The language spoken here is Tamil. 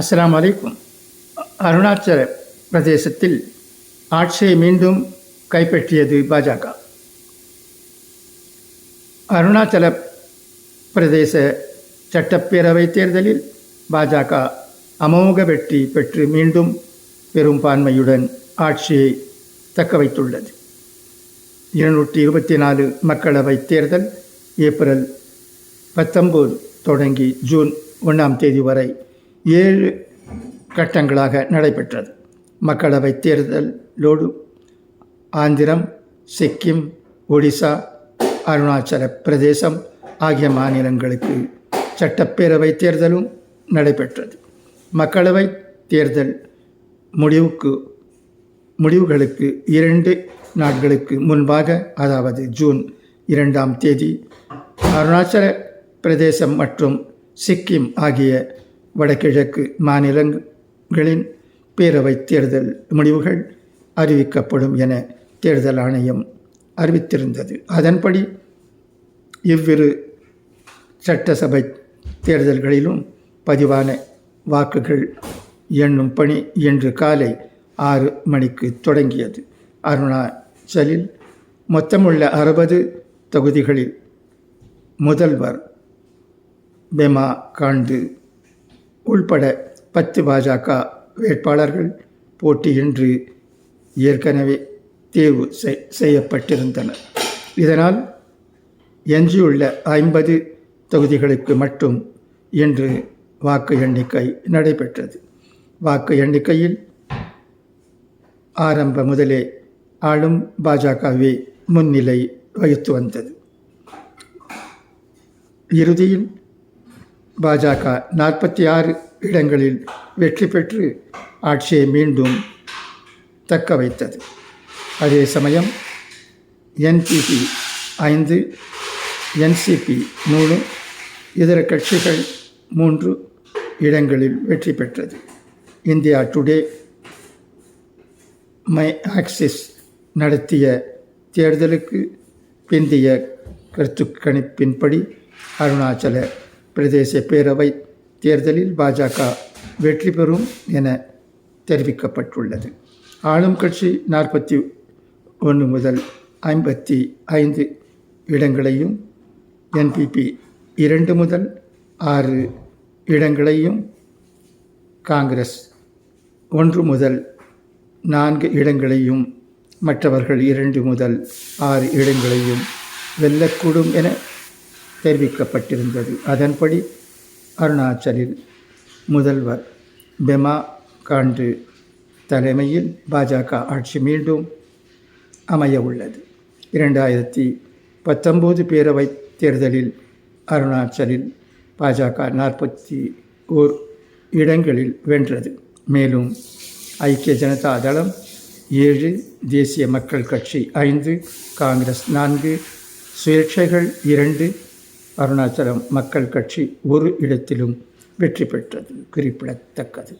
அஸ்லாம் வலைக்கும் அருணாச்சல பிரதேசத்தில் ஆட்சியை மீண்டும் கைப்பற்றியது பாஜக. அருணாச்சல பிரதேச சட்டப்பேரவை தேர்தலில் பாஜக அமோக வெற்றி பெற்று மீண்டும் பெரும்பான்மையுடன் ஆட்சியை தக்க வைத்துள்ளது. இருநூற்றி இருபத்தி நாலு மக்களவை தேர்தல் ஏப்ரல் பத்தொம்போது தொடங்கி ஜூன் ஒன்றாம் தேதி வரை ஏழு கட்டங்களாக நடைபெற்றது. மக்களவைத் தேர்தலோடு ஆந்திரம் சிக்கிம் ஒடிசா அருணாச்சல பிரதேசம் ஆகிய மாநிலங்களுக்கு சட்டப்பேரவை தேர்தலும் நடைபெற்றது. மக்களவை தேர்தல் முடிவுக்கு முடிவுகளுக்கு இரண்டு நாட்களுக்கு முன்பாக அதாவது ஜூன் இரண்டாம் தேதி அருணாச்சல பிரதேசம் மற்றும் சிக்கிம் ஆகிய வடகிழக்கு மாநிலங்களின் பேரவைத் தேர்தல் முடிவுகள் அறிவிக்கப்படும் என தேர்தல் ஆணையம் அறிவித்திருந்தது. அதன்படி இவ்விரு சட்டசபை தேர்தல்களிலும் பதிவான வாக்குகள் எண்ணும் பணி இன்று காலை ஆறு மணிக்கு தொடங்கியது. அருணாச்சலில் மொத்தமுள்ள அறுபது தொகுதிகளில் முதல்வர் பெமா காண்டு உள்பட பத்து பாஜக வேட்பாளர்கள் போட்டியின்றி ஏற்கனவே தேர்வு செய்யப்பட்டிருந்தனர். இதனால் எஞ்சியுள்ள ஐம்பது தொகுதிகளுக்கு மட்டும் இன்று வாக்கு எண்ணிக்கை நடைபெற்றது. வாக்கு எண்ணிக்கையில் ஆரம்ப முதலே ஆளும் பாஜகவே முன்னிலை வகித்து வந்தது. இறுதியில் பாஜக நாற்பத்தி ஆறு இடங்களில் வெற்றி பெற்று ஆட்சியை மீண்டும் தக்க வைத்தது. அதே சமயம் என்பிபி ஐந்து என்சிபி மூணு இதர கட்சிகள் மூன்று இடங்களில் வெற்றி பெற்றது. இந்தியா டுடே மை ஆக்சிஸ் நடத்திய தேர்தலுக்கு பிந்திய கருத்து கணிப்பின்படி அருணாச்சல பிரதேச பேரவை தேர்தலில் பாஜக வெற்றி பெறும் என தெரிவிக்கப்பட்டுள்ளது. ஆளும் கட்சி நாற்பத்தி ஒன்று முதல் ஐம்பத்தி ஐந்து இடங்களையும் என்பிபி இரண்டு முதல் ஆறு இடங்களையும் காங்கிரஸ் ஒன்று முதல் நான்கு இடங்களையும் மற்றவர்கள் இரண்டு முதல் ஆறு இடங்களையும் வெல்லக்கூடும் என தெரிவிக்கப்பட்டிருந்தது. அதன்படி அருணாச்சலில் முதல்வர் பெமா காண்டு தலைமையில் பாஜக ஆட்சி மீண்டும் அமைய உள்ளது. இரண்டாயிரத்தி பத்தொம்போது பேரவை தேர்தலில் அருணாச்சலில் பாஜக நாற்பத்தி ஓர் இடங்களில் வென்றது. மேலும் ஐக்கிய ஜனதா தளம் ஏழு தேசிய மக்கள் கட்சி ஐந்து காங்கிரஸ் நான்கு சுயேட்சைகள் இரண்டு அருணாச்சலம் மக்கள் கட்சி ஒரு இடத்திலும் வெற்றி பெற்றது. குறிப்பிடத்தக்கது.